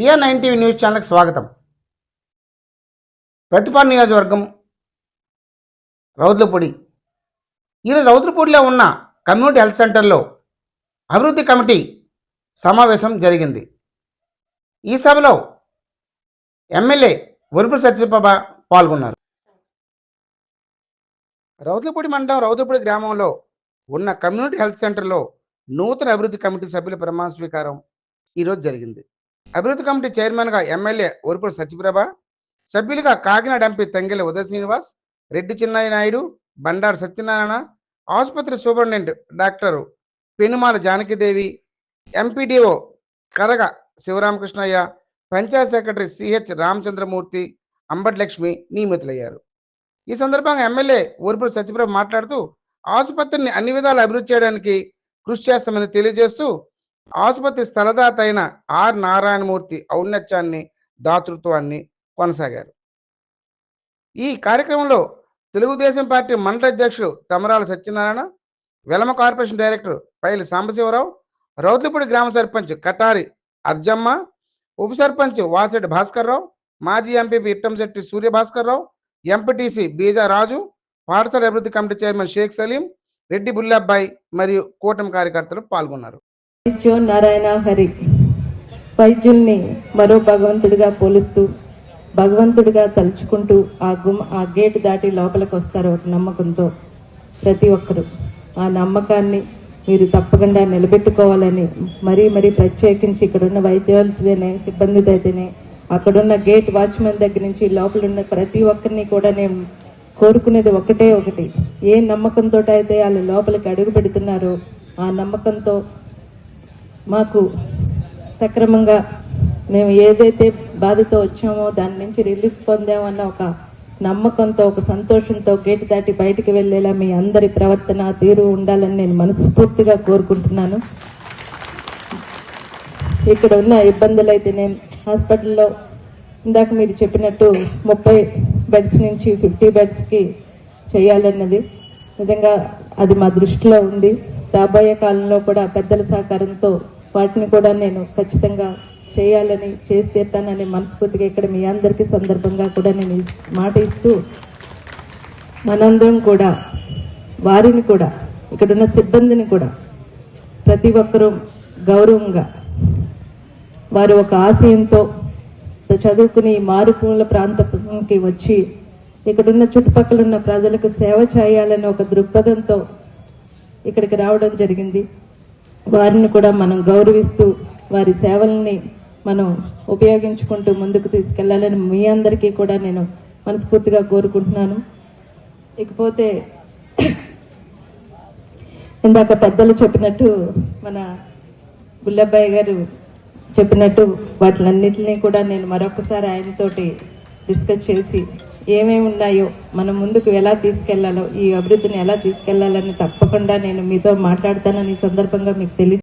BR nine TV news ఛానల్కి స్వాగతం. ప్రతిపాడు నియోజకవర్గం రౌద్రపూడి. ఈరోజు రౌద్రపూడిలో ఉన్న కమ్యూనిటీ హెల్త్ సెంటర్లో అభివృద్ధి కమిటీ సమావేశం జరిగింది. ఈ సభలో ఎమ్మెల్యే వరుపుల సత్యప్రభ పాల్గొన్నారు. రౌతులపూడి మండలం రౌతులపూడి గ్రామంలో ఉన్న కమ్యూనిటీ హెల్త్ సెంటర్లో నూతన అభివృద్ధి కమిటీ సభ్యుల ప్రమాణ స్వీకారం ఈరోజు జరిగింది. అభివృద్ధి కమిటీ చైర్మన్గా ఎమ్మెల్యే వరుపుల సత్యప్రభ సభ్యులుగా కాకినాడ ఎంపీ తంగెల ఉదయ శ్రీనివాస్ రెడ్డి చిన్నయ్య నాయుడు బండారు సత్యనారాయణ ఆసుపత్రి superintendent doctor Penumala Janakidevi MPDO Karaga Sivaramakrishnayya panchayat secretary CH Ramachandramurthy Ambatlakshmi నియమితులయ్యారు. ఈ సందర్భంగా ఎమ్మెల్యే ఊర్పుడు సత్యప్రభ మాట్లాడుతూ ఆసుపత్రిని అన్ని విధాలు అభివృద్ధి చేయడానికి కృషి చేస్తామని తెలియజేస్తూ ఆసుపత్రి స్థలదాత అయిన ఆర్ నారాయణమూర్తి ఔన్నత్యాన్ని దాతృత్వాన్ని కొనసాగారు. ఈ కార్యక్రమంలో తెలుగుదేశం పార్టీ మండల అధ్యక్షుడు తమరాల సత్యనారాయణ వెలమ కార్పొరేషన్ డైరెక్టర్ పైలి సాంబశివరావు రౌతులపూడి గ్రామ సర్పంచ్ కటారి అర్జమ్మ ఉప సర్పంచ్ వాసెడ్ భాస్కర్రావు మాజీ ఎంపీ ఇట్టంశెట్టి సూర్యభాస్కర్రావు ఎంపీటీసీ బీజా రాజు పాఠశాల అభివృద్ధి కమిటీ చైర్మన్ షేక్ సలీం రెడ్డి బుల్లబ్బాయి మరియు కూటమి కార్యకర్తలు పాల్గొన్నారు. వైద్యో నారాయణ హరి. వైద్యుల్ని మరో భగవంతుడిగా పోలుస్తూ భగవంతుడిగా తలుచుకుంటూ ఆ గుమ్ ఆ గేట్ దాటి లోపలికి వస్తారు ఒక నమ్మకంతో ప్రతి ఒక్కరు. ఆ నమ్మకాన్ని మీరు తప్పకుండా నిలబెట్టుకోవాలని మరీ మరీ ప్రత్యేకించి ఇక్కడున్న వైద్యులతోనే సిబ్బందితోనే అక్కడున్న గేట్ వాచ్మెన్ దగ్గర నుంచి లోపల ఉన్న ప్రతి ఒక్కరిని కూడా నేను కోరుకునేది ఒకటే ఒకటి. ఏ నమ్మకంతో అయితే వాళ్ళు లోపలికి అడుగు పెడుతున్నారో ఆ నమ్మకంతో మాకు సక్రమంగా మేము ఏదైతే బాధతో వచ్చామో దాని నుంచి రిలీఫ్ పొందామన్న ఒక నమ్మకంతో ఒక సంతోషంతో గేటు దాటి బయటికి వెళ్ళేలా మీ అందరి ప్రవర్తన తీరు ఉండాలని నేను మనస్ఫూర్తిగా కోరుకుంటున్నాను. ఇక్కడ ఉన్న ఇబ్బందులు అయితేనే హాస్పిటల్లో ఇందాక మీరు చెప్పినట్టు ముప్పై బెడ్స్ నుంచి ఫిఫ్టీ బెడ్స్కి చేయాలన్నది. నిజంగా అది మా దృష్టిలో ఉంది. రాబోయే కాలంలో కూడా పెద్దల సహకారంతో వాటిని కూడా నేను ఖచ్చితంగా చేయాలని చేసి తీర్తానని మనస్ఫూర్తిగా ఇక్కడ మీ అందరికీ సందర్భంగా కూడా నేను మాట ఇస్తూ మనందరం కూడా వారిని కూడా ఇక్కడున్న సిబ్బందిని కూడా ప్రతి ఒక్కరూ గౌరవంగా వారు ఒక ఆశయంతో చదువుకుని ఈ మారుమూల వచ్చి ఇక్కడున్న చుట్టుపక్కల ఉన్న ప్రజలకు సేవ చేయాలని ఒక దృక్పథంతో ఇక్కడికి రావడం జరిగింది. వారిని కూడా మనం గౌరవిస్తూ వారి సేవల్ని మనం ఉపయోగించుకుంటూ ముందుకు తీసుకెళ్ళాలని మీ అందరికీ కూడా నేను మనస్ఫూర్తిగా కోరుకుంటున్నాను. ఇకపోతే ఇందాక పెద్దలు చెప్పినట్టు మన బుల్లబ్బాయి గారు చెప్పినట్టు వాటిలన్నిటినీ కూడా నేను మరొకసారి ఆయనతోటి డిస్కస్ చేసి ఏమేమి ఉన్నాయో మనం ముందుకు ఎలా తీసుకెళ్ళాలో ఈ అభివృద్ధిని ఎలా తీసుకెళ్ళాలని తప్పకుండా నేను మీతో మాట్లాడతానని సందర్భంగా మీకు తెలియ